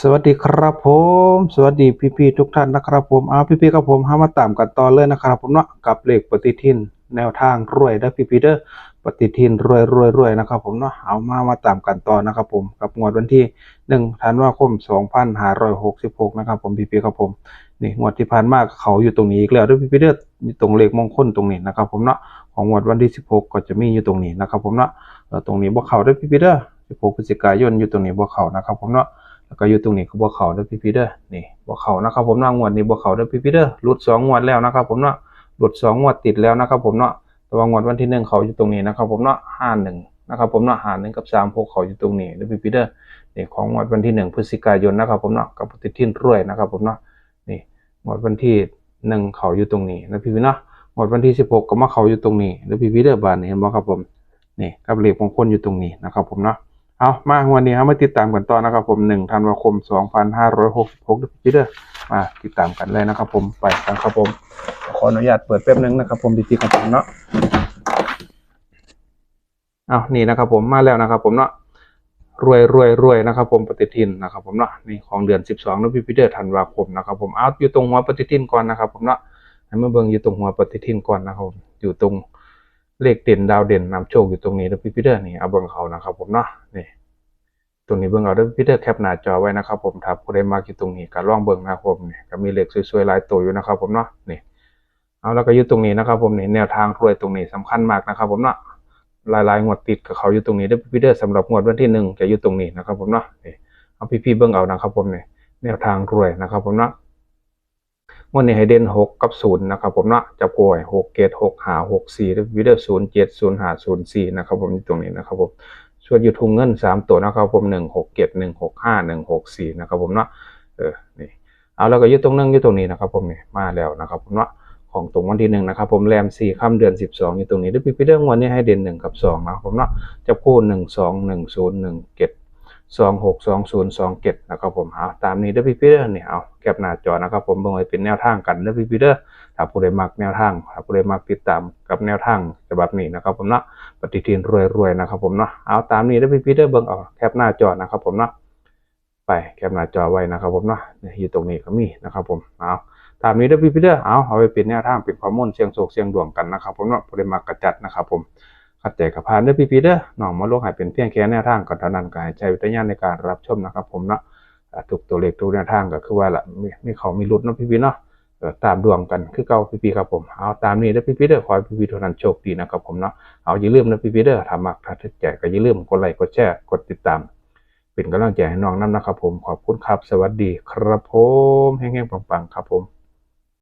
สวัสดีครับผม สวัสดีพี่ๆทุกท่านนะครับผมเอาพี่ๆกับผมห้ามาตามกันต่อเลยนะครับผมเนาะกับเลขปฏิทินแนวทางรวยได้อพี่ๆเด้อปฏิทินรวยรวยรวยนะครับผมเนาะเอามามาตามกันต่อนะครับผมกับงวดวันที่1ธันวาคม2566นะครับผมพี่ๆครับผมนี่งวดที่ผ่านมาเขาอยู่ตรงนี้อีกแล้วเด้อพี่ๆเด้ออยู่ตรงเลขมงคลตรงนี้นะครับผมเนาะของงวดวันที่16ก็จะมีอยู่ตรงนี้นะครับผมเนาะตรงนี้บ่เขาเด้อพี่ๆเด้อ16พฤศจิกายนอยู่ตรงนี้บ่เขานะครับผมเนาะ แล้วก็อยู่ตรงนี้ก็บ่เขาเด้อพี่พีเด้อนี่บ่เขานะครับผมเนาะงวดนี้บ่เขาเด้อพี่พีเด้อหลุดสองงวดแล้วนะครับผมเนาะหลุดสองงวดติดแล้วนะครับผมเนาะแต่ว่างวดวันที่หนึ่งเขาอยู่ตรงนี้นะครับผมเนาะห้าหนึ่งนะครับผมเนาะห้าหนึ่งกับสามหกเขาอยู่ตรงนี้เด้อพี่พีเด้อนี่ของงวดวันที่หนึ่งพฤศจิกายนนะครับผมเนาะกับปฏิทินรวยนะครับผมเนาะนี่งวดวันที่หนึ่งเขาอยู่ตรงนี้นะพี่พีเนาะงวดวันที่สิบหกก็มาเขาอยู่ตรงนี้เด้อพี่พีเด้อบานนี้เห็นบ่ครับผมนี่กับเลขมงคลอยู่ตรงนี้นะครับผมเนาะ เอามาวันนี้ครับมาติดตามกันต่อนะครับผม1ธันวาคม2566ด้วยพี่เด้อมาติดตามกันเลยนะครับผมไปกันครับผม ขออนุญาตเปิดแป๊บนึงนะครับผมดีๆของผมเนาะเอานี่นะครับผมมาแล้วนะครับผมเนาะรวยรวยรวยนะครับผมปฏิทินนะครับผมเนาะนี่ของเดือน12นะพี่พี่เด้อธันวาคมนะครับผมเอาอยู่ตรงหัวปฏิทินก่อนนะครับผมเนาะให้มาเบิ่งอยู่ตรงหัวปฏิทินก่อนนะครับผมอยู่ตรง เลขเด่นดาวเด่นนำโชคอยู่ตรงนี้นะพี่พีเตอร์นี่เอาเบิ่งเขานะครับผมเนาะนี่ตรงนี้เบิ่งเอาด้อพี่พีเตอร์แคปหน้าจอไว้นะครับผมถ้าผู้ใดมาอยู่ตรงนี้ก็ล่องเบิ่งนะครับผมนี่ก็มีเลขสวยๆหลายตัวอยู่นะครับผมเนาะนี่เอาแล้วก็อยู่ตรงนี้นะครับผมนี่แนวทางรวยตรงนี้สำคัญมากนะครับผมเนาะหลายๆงวดติดกับเขาอยู่ตรงนี้ด้อพี่พีเตอร์สำหรับงวดวันที่หนึ่งจะอยู่ตรงนี้นะครับผมเนาะนี่เอาพี่ๆเบิ่งเอานะครับผมนี่แนวทางรวยนะครับผมเนาะ วันนี้ให้เด่นหกกับศูนย์นะครับผมเนาะจับกล้วยหกเกตหกหาหกสี่วิดีโอศูนย์เจ็ดศูนย์หาศูนย์สี่นะครับผมตรงนี้นะครับผมส่วนยูทูบเงินสามตัวนะครับผมหนึ่งหกเกตหนึ่งหกห้าหนึ่งหกสี่นะครับผมเนาะเออนี่เอาแล้วก็อยูตรงนึงอยูตรงนี้นะครับผมนี่มาแล้วนะครับผมเนาะของตรงวันที่หนึ่งนะครับผมแรมสี่ค่ำเดือนสิบสองอยู่ตรงนี้ด้วยพี่เรื่องวันนี้ให้เด่นหนึ่งกับสองนะครับผมเนาะจับคู่หนึ่งสองหนึ่งศูนย์หนึ่งเกต สองหกสองศูนย์สองเจ็ดนะครับผมเอาตามนี้เด้อพี่พี่เด้อนี่ยเอาแคปหน้าจอนะครับผมเบิ่งไว้เป็นแนวทางกันเด้อพี่พี่เด้อถ้าผู้ใดมักแนวทางถ้าผู้ใดมักติดตามกับแนวทางฉบับนี้นะครับผมเนาะปฏิทินรวยๆนะครับผมเนาะเอาตามนี้เด้อพี่พี่เด้อเบิ่งเอาแคปหน้าจอนะครับผมเนาะไปแคปหน้าจอไว้นะครับผมเนาะอยู่ตรงนี้ก็มีนะครับผมเอาตามนี้เด้อพี่พี่เด้อเอาเอาไปเป็นแนวทางเป็นข้อมูลเสียงโศกเสียงดวงกันนะครับผมเนาะผู้ใดมักกระจัดนะครับผม ขัดใจกับพานเด้อพี่พีเด้อน้องมาลงให้เป็นเพียงแค่แนวทางก่อนเท่านั้นก็ให้ใช้วิจารณญาในการรับชมนะครับ ผมเนาะอ่าทุกตัวเลขทุกแนวทางก็คือว่าละมีมีเขามีรุดเนาะพี่พีเนาะตามดวงกันคือเก่าพี่พีครับผมเอาตามนี้เด้อพี่พีเด้อขอให้พี่พีทุกท่านโชคดีนะครับผมเนาะเอาอย่าลืมนะพี่พีเด้อถ้ามักถ้าถึกใจก็อย่าลืมกดไลค์กดแชร์กดติดตาม เป็นกำลังใจให้น้องน้ำนะครับผมขอบคุณครับสวัสดีครับผมเฮงๆปังๆครับผม